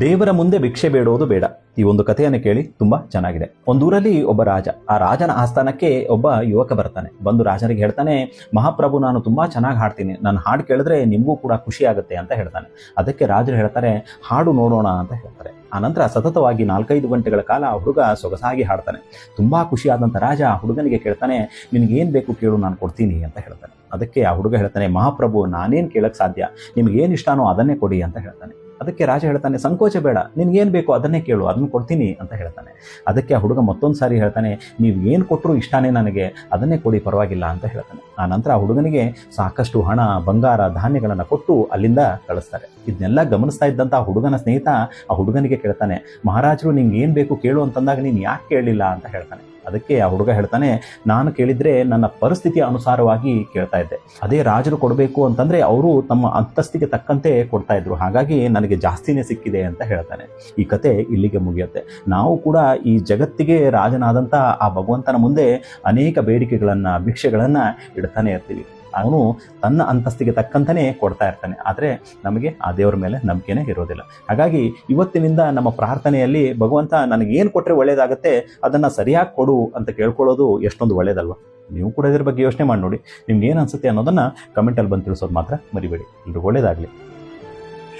ದೇವರ ಮುಂದೆ ಭಿಕ್ಷೆ ಬೇಡೋದು ಬೇಡ. ಈ ಒಂದು ಕಥೆಯನ್ನು ಕೇಳಿ ತುಂಬಾ ಚೆನ್ನಾಗಿದೆ. ಒಂದೂರಲ್ಲಿ ಒಬ್ಬ ರಾಜ. ಆ ರಾಜನ ಆಸ್ಥಾನಕ್ಕೆ ಒಬ್ಬ ಯುವಕ ಬರ್ತಾನೆ. ಬಂದು ರಾಜನಿಗೆ ಹೇಳ್ತಾನೆ, ಮಹಾಪ್ರಭು, ನಾನು ತುಂಬಾ ಚೆನ್ನಾಗಿ ಹಾಡ್ತೀನಿ. ನಾನು ಹಾಡು ಕೇಳಿದ್ರೆ ನಿಮಗೂ ಕೂಡ ಖುಷಿ ಆಗುತ್ತೆ ಅಂತ ಹೇಳ್ತಾನೆ. ಅದಕ್ಕೆ ರಾಜರು ಹೇಳ್ತಾರೆ, ಹಾಡು ನೋಡೋಣ ಅಂತ ಹೇಳ್ತಾರೆ. ಆನಂತರ ಸತತವಾಗಿ ನಾಲ್ಕೈದು ಗಂಟೆಗಳ ಕಾಲ ಆ ಹುಡುಗ ಸೊಗಸಾಗಿ ಹಾಡ್ತಾನೆ. ತುಂಬಾ ಖುಷಿಯಾದಂಥ ರಾಜ ಆ ಹುಡುಗನಿಗೆ ಕೇಳ್ತಾನೆ, ನಿನಗೆ ಏನು ಬೇಕು ಕೇಳು, ನಾನು ಕೊಡ್ತೀನಿ ಅಂತ ಹೇಳ್ತಾನೆ. ಅದಕ್ಕೆ ಆ ಹುಡುಗ ಹೇಳ್ತಾನೆ, ಮಹಾಪ್ರಭು, ನಾನೇನು ಕೇಳಕ್ಕೆ ಸಾಧ್ಯ? ನಿಮ್ಗೆ ಏನು ಇಷ್ಟನೋ ಅದನ್ನೇ ಕೊಡಿ ಅಂತ ಹೇಳ್ತಾನೆ. ಅದಕ್ಕೆ ರಾಜ ಹೇಳ್ತಾನೆ, ಸಂಕೋಚ ಬೇಡ, ನಿನಗೇನು ಬೇಕೋ ಅದನ್ನೇ ಕೇಳು, ಅದನ್ನು ಕೊಡ್ತೀನಿ ಅಂತ ಹೇಳ್ತಾನೆ. ಅದಕ್ಕೆ ಆ ಹುಡುಗ ಮತ್ತೊಂದು ಸಾರಿ ಹೇಳ್ತಾನೆ, ನೀವು ಏನು ಕೊಟ್ಟರು ಇಷ್ಟಾನೇ ನನಗೆ, ಅದನ್ನೇ ಕೊಡಿ ಪರವಾಗಿಲ್ಲ ಅಂತ ಹೇಳ್ತಾನೆ. ಆ ನಂತರ ಆ ಹುಡುಗನಿಗೆ ಸಾಕಷ್ಟು ಹಣ, ಬಂಗಾರ, ಧಾನ್ಯಗಳನ್ನು ಕೊಟ್ಟು ಅಲ್ಲಿಂದ ಕಳಿಸ್ತಾರೆ. ಇದನ್ನೆಲ್ಲ ಗಮನಿಸ್ತಾ ಇದ್ದಂಥ ಹುಡುಗನ ಸ್ನೇಹಿತ ಆ ಹುಡುಗನಿಗೆ ಕೇಳ್ತಾನೆ, ಮಹಾರಾಜರು ನಿಂಗೆ ಏನು ಬೇಕು ಕೇಳು ಅಂತಂದಾಗ ನೀನು ಯಾಕೆ ಕೇಳಲಿಲ್ಲ ಅಂತ ಹೇಳ್ತಾನೆ. ಅದಕ್ಕೆ ಆ ಹುಡುಗ ಹೇಳ್ತಾನೆ, ನಾನು ಕೇಳಿದ್ರೆ ನನ್ನ ಪರಿಸ್ಥಿತಿಯ ಅನುಸಾರವಾಗಿ ಕೇಳ್ತಾ ಇದ್ದೆ. ಅದೇ ರಾಜರು ಕೊಡಬೇಕು ಅಂತಂದ್ರೆ ಅವರು ತಮ್ಮ ಅಂತಸ್ತಿಗೆ ತಕ್ಕಂತೆ ಕೊಡ್ತಾ ಇದ್ರು. ಹಾಗಾಗಿ ನನಗೆ ಜಾಸ್ತಿನೇ ಸಿಕ್ಕಿದೆ ಅಂತ ಹೇಳ್ತಾನೆ. ಈ ಕತೆ ಇಲ್ಲಿಗೆ ಮುಗಿಯುತ್ತೆ. ನಾವು ಕೂಡ ಈ ಜಗತ್ತಿಗೆ ರಾಜನಾದಂಥ ಆ ಭಗವಂತನ ಮುಂದೆ ಅನೇಕ ಬೇಡಿಕೆಗಳನ್ನ, ಭಿಕ್ಷೆಗಳನ್ನ ಇಡ್ತಾನೆ ಇರ್ತೀವಿ. ಅವನು ತನ್ನ ಅಂತಸ್ತಿಗೆ ತಕ್ಕಂತನೇ ಕೊಡ್ತಾ ಇರ್ತಾನೆ. ಆದರೆ ನಮಗೆ ಆ ದೇವರ ಮೇಲೆ ನಂಬಿಕೆನೇ ಇರೋದಿಲ್ಲ. ಹಾಗಾಗಿ ಇವತ್ತಿನಿಂದ ನಮ್ಮ ಪ್ರಾರ್ಥನೆಯಲ್ಲಿ ಭಗವಂತ ನನಗೆ ಏನು ಕೊಟ್ಟರೆ ಒಳ್ಳೆಯದಾಗುತ್ತೆ ಅದನ್ನು ಸರಿಯಾಗಿ ಕೊಡು ಅಂತ ಕೇಳ್ಕೊಳ್ಳೋದು ಎಷ್ಟೊಂದು ಒಳ್ಳೇದಲ್ವ? ನೀವು ಕೂಡ ಇದ್ರ ಬಗ್ಗೆ ಯೋಚನೆ ಮಾಡಿ ನೋಡಿ. ನಿಮ್ಗೆ ಏನು ಅನ್ಸುತ್ತೆ ಅನ್ನೋದನ್ನು ಕಮೆಂಟಲ್ಲಿ ಬಂದು ತಿಳಿಸೋದು ಮಾತ್ರ ಮರಿಬೇಡಿ. ಎಲ್ರಿಗೂ ಒಳ್ಳೇದಾಗಲಿ.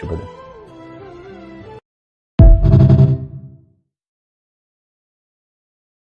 ಶುಭ ದಿನ.